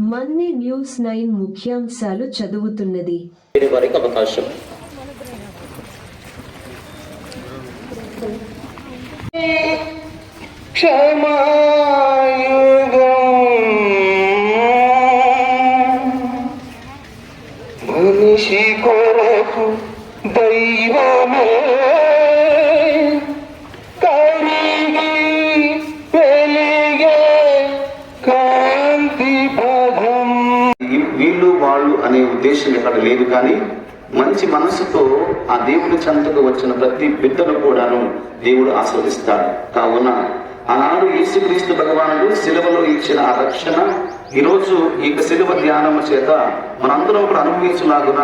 వెంటనే news nine ముఖ్యాంశాలు చదువుతున్నది. అవకాశం. మనిషి కొరకు దైవమే. వీళ్ళు వాళ్ళు అనే ఉద్దేశం ఇక్కడ లేదు కానీ మంచి మనసుతో ఆ దేవుని చెంతకు వచ్చిన ప్రతి బిడ్డను కూడాను దేవుడు ఆస్వాదిస్తాడు కావున ఆనాడు యేసుక్రీస్తు భగవానుడు శిలువలో ఇచ్చిన ఆ రక్షణ ఈరోజు ఈ యొక్క శిలువ ధ్యానం చేత మనందరం కూడా అనుభవించలాగున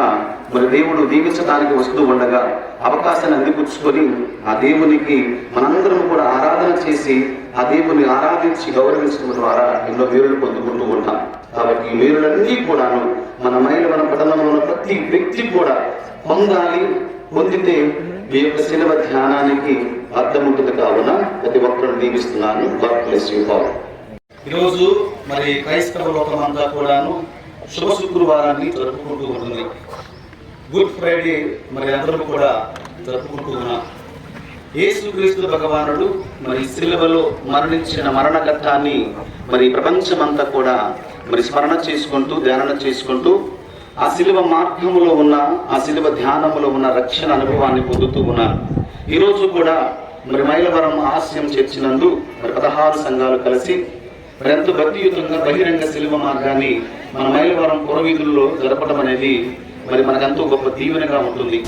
మరి దేవుడు దీవించడానికి వస్తూ ఉండగా అవకాశాన్ని అందిపుచ్చుకొని ఆ దేవునికి మనందరం కూడా ఆరా చేసి ఆ దేవుని ఆరాధించి గౌరవించడం ద్వారా ఎన్నో వీరులు పొందుకుంటూ ఉంటాం కాబట్టి ఈ మేలులన్నీ కూడాను మన మైలవన పట్టణంలో ఉన్న ప్రతి వ్యక్తి కూడా పొందాలి పొందితే ఈ యొక్క శిలవ ధ్యానానికి అర్థం ఉంటుంది కావున ప్రతి ఒక్కరు దీవిస్తున్నాను. గాడ్ బ్లెస్ యూ ఆల్ ఈరోజు మరి క్రైస్తవ లోకం అంతా కూడాను శుభ శుక్రవారాన్ని జరుపుకుంటూ ఉంటుంది గుడ్ ఫ్రైడే మరి అందరూ కూడా జరుపుకుంటూ ఉన్నాం. యేసుక్రీస్తు భగవానుడు మరి సిలువలో మరణించిన మరణ ఘట్టాన్ని మరి ప్రపంచమంతా కూడా మరి స్మరణ చేసుకుంటూ ధ్యానం చేసుకుంటూ ఆ శిలువ మార్గములో ఉన్న ఆ శిలువ ధ్యానములో ఉన్న రక్షణ అనుభవాన్ని పొందుతూ ఉన్నారు. ఈరోజు కూడా మరి మైలవరం ఆశయం చేర్చినందు మరి పదహారు సంఘాలు కలిసి మరి ఎంతో భక్తియుతంగా బహిరంగ శిలువ మార్గాన్ని మన మైలవరం పురవీధుల్లో జరపడం అనేది మరి మనకు ఎంతో గొప్ప దీవెనగా ఉంటుంది.